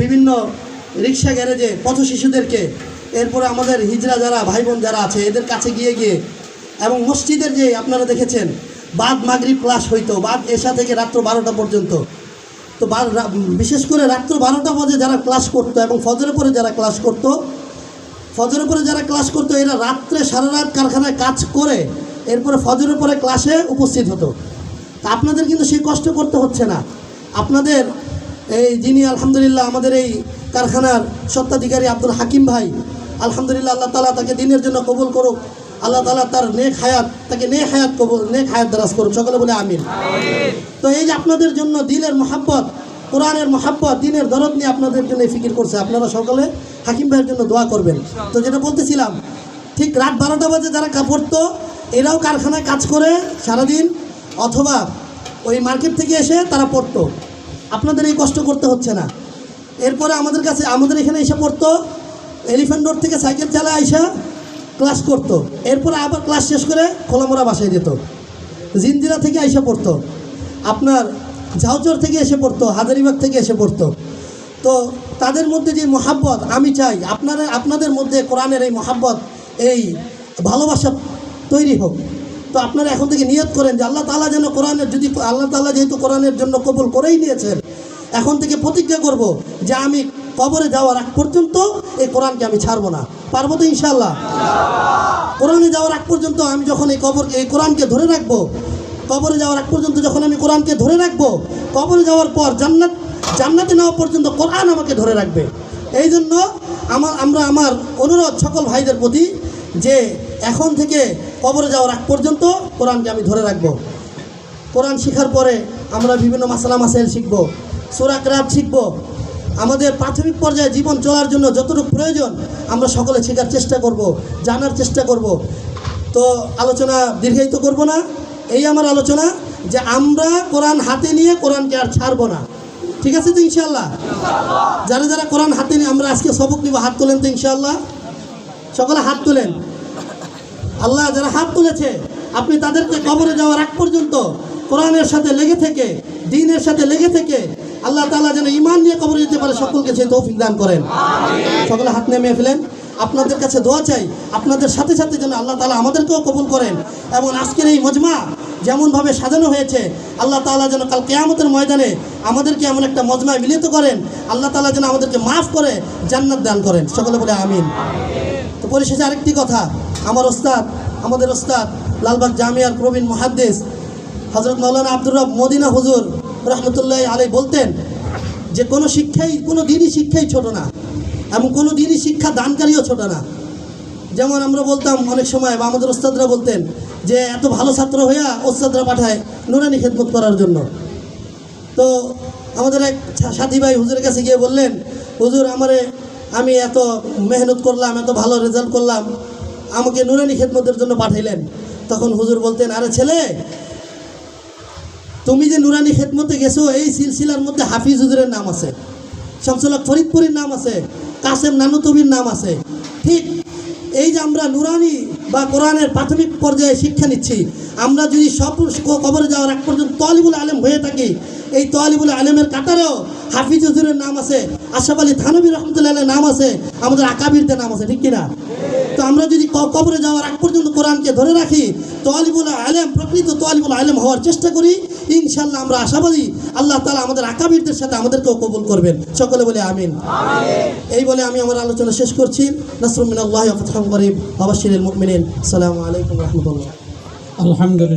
বিভিন্ন রিক্সা গ্যারেজে পথ শিশুদেরকে, এরপরে আমাদের হিজরা যারা ভাই বোন যারা আছে, এদের কাছে গিয়ে গিয়ে এবং মসজিদের যে আপনারা দেখেছেন, বাদ মাগরিব ক্লাস হইতো, বাদ এসা থেকে রাত্র বারোটা পর্যন্ত। তো বিশেষ করে রাত্র বারোটা বাজে যারা ক্লাস করতো এবং ফজরের পরে যারা ক্লাস করতো, ফজরের পরে যারা ক্লাস করতো, এরা রাত্রে সারা রাত কারখানায় কাজ করে, এরপরে ফজরের পরে ক্লাসে উপস্থিত হতো। তা আপনাদের কিন্তু সেই কষ্ট করতে হচ্ছে না। আপনাদের এই যিনি আলহামদুলিল্লাহ আমাদের এই কারখানার সত্ত্বাধিকারী আব্দুল হাকিম ভাই, আলহামদুলিল্লাহ আল্লাহ তালা তাকে দিনের জন্য কবুল করুক। আল্লাহ তালা তার নেক হায়াত, তাকে নেক হায়াত কবুল, নেক হায়াত দারাজ করুক। সকলে বলে আমিন। তো এই যে আপনাদের জন্য দিনের মহাব্বত, কোরআনের মহাব্বত, দিনের দরদ নিয়ে আপনাদের জন্য ফিকির করছে। আপনারা সকলে হাকিম ভাইয়ের জন্য দোয়া করবেন। তো যেটা বলতেছিলাম, ঠিক রাত বারোটা বাজে যারা কাপড় তো, এরাও কারখানায় কাজ করে সারাদিন, অথবা ওই মার্কেট থেকে এসে তারা পড়তো। আপনাদের এই কষ্ট করতে হচ্ছে না। এরপরে আমাদের কাছে, আমাদের এখানে এসে পড়তো এলিফ্যান্ট রোড থেকে সাইকেল চালায় আইসা ক্লাস করতো। এরপরে আবার ক্লাস শেষ করে খোলামোড়া বাসায় যেত। জিন্দিরা থেকে এসে পড়তো। আপনার ঝাউচর থেকে এসে পড়তো, হাজারিবাগ থেকে এসে পড়তো। তো তাদের মধ্যে যে মহাব্বত, আমি চাই আপনারা, আপনাদের মধ্যে কোরআনের এই মহাব্বত, এই ভালোবাসা তৈরি হোক। তো আপনারা এখন থেকে নিয়ত করেন যে আল্লাহ তালা যেন কোরআনের যদি আল্লাহ তালা যেহেতু কোরআনের জন্য কবুল করেই নিয়েছেন, এখন থেকে প্রতিজ্ঞা করব যে আমি কবরে যাওয়ার আগ পর্যন্ত এই কোরআনকে আমি ছাড়বো না। পারব তো ইনশাল্লাহ কোরআনে যাওয়ার আগ পর্যন্ত আমি যখন এই কবর, এই কোরআনকে ধরে রাখব, কবরে যাওয়ার আগ পর্যন্ত যখন আমি কোরআনকে ধরে রাখব, কবরে যাওয়ার পর জান্নাত, জান্নাতে নেওয়া পর্যন্ত কোরআন আমাকে ধরে রাখবে। এই জন্য আমার, আমরা, আমার অনুরোধ সকল ভাইদের প্রতি যে এখন থেকে কবরে যাওয়ার আগ পর্যন্ত কোরআনকে আমি ধরে রাখব। কোরআন শেখার পরে আমরা বিভিন্ন মাসালা মাসাইল শিখব সুরাক রাত শিখব। আমাদের প্রাথমিক পর্যায়ে জীবন চলার জন্য যতটুকু প্রয়োজন, আমরা সকলে শেখার চেষ্টা করব, জানার চেষ্টা করব। তো আলোচনা দীর্ঘায়িত করব না। এই আমার আলোচনা যে আমরা কোরআন হাতে নিয়ে কোরআনকে আর ছাড়বো না। ঠিক আছে তো ইনশাল্লাহ যারা যারা কোরআন হাতে নিয়ে, আমরা আজকে সবক নিব, হাত তোলেন তো ইনশাল্লাহ সকলে হাত তোলেন। আল্লাহ যারা হাত তুলেছে আপনি তাদেরকে কবরে যাওয়ার আগ পর্যন্ত কোরআনের সাথে লেগে থেকে দিনের সাথে লেগে থেকে আল্লাহ তাআলা যেন ইমান নিয়ে কবরে যেতে পারে সকলকে সেই তৌফিক দান করেন। সকলে হাত নেমে ফেলেন। আপনাদের কাছে দোয়া চাই আপনাদের সাথে সাথে যেন আল্লাহ তালা আমাদেরকেও কবুল করেন। এবং আজকের এই মজমা যেমনভাবে সাজানো হয়েছে আল্লাহ তালা যেন কাল কেয়ামতের ময়দানে আমাদেরকে এমন একটা মজমায় মিলিত করেন আল্লাহ তাআলা যেন আমাদেরকে মাফ করে জান্নাত দান করেন। সকলে বলে আমিন। পরিশেষে আরেকটি কথা। আমার ওস্তাদ, আমাদের ওস্তাদ, লালবাগ জামিয়ার প্রবীণ মহাদ্দেশ হজরত মৌলানা আব্দুর রব মদিনা হুজুর রহমতুল্লাহ আলাই বলতেন যে, কোনো শিক্ষাই, কোনো দিনই শিক্ষাই ছোট না এবং কোনো দিনই শিক্ষা দানকারীও ছোট না। যেমন আমরা বলতাম অনেক সময় বা আমাদের ওস্তাদরা বলতেন যে, এত ভালো ছাত্র হইয়া ওস্তাদরা পাঠায় নুরানি খেদমত করার জন্য। তো আমাদের এক সাথী ভাই হুজুরের কাছে গিয়ে বললেন, হুজুর, আমারে আমি এত মেহনত করলাম, এত ভালো রেজাল্ট করলাম, আমাকে নুরানি খেদমতের জন্য পাঠাইলেন। তখন হুজুর বলতেন, আরে ছেলে, তুমি যে নুরানি খেদমতে গেছো, এই সিলসিলার মধ্যে হাফিজ হুজুরের নাম আছে, শামসুল্লাহ ফরিদপুরের নাম আছে, কাসেম নানুতবির নাম আছে। ঠিক এই যে আমরা নুরানি বা কোরআনের প্রাথমিক পর্যায়ে শিক্ষা নিচ্ছি, আমরা যদি সব কবরে যাওয়ার এক পর্যন্ত তলিবুল আলেম হয়ে থাকি এই তলিবুল আলেমের কাতারেও হাফিজ হুজুরের নাম আছে আশরাফ আলী থানবী রহমতুল্লাহ নাম আছে আমাদের আকাবিরদের নাম আছে ঠিক কিনা? তো আমরা যদি ক- কবরে যাওয়ার আগ পর্যন্ত কোরআনকে ধরে রাখি তোয়ালিবুল আলেম প্রকৃত তোয়ালিবুল আলেম হওয়ার চেষ্টা করি ইনশাল্লাহ আমরা আশাবাদী আল্লাহ তালা আমাদের আকাবিরদের সাথে আমাদেরকেও কবুল করবেন। সকলে বলে আমিন। এই বলে আমি আমার আলোচনা শেষ করছি। নাসরুমিন আল্লাহ ফতহাম গরিব বাবাশির মুকমিনিন সালামু আলাইকুম রহমতুল্লাহ। আলহামদুলিল্লাহ।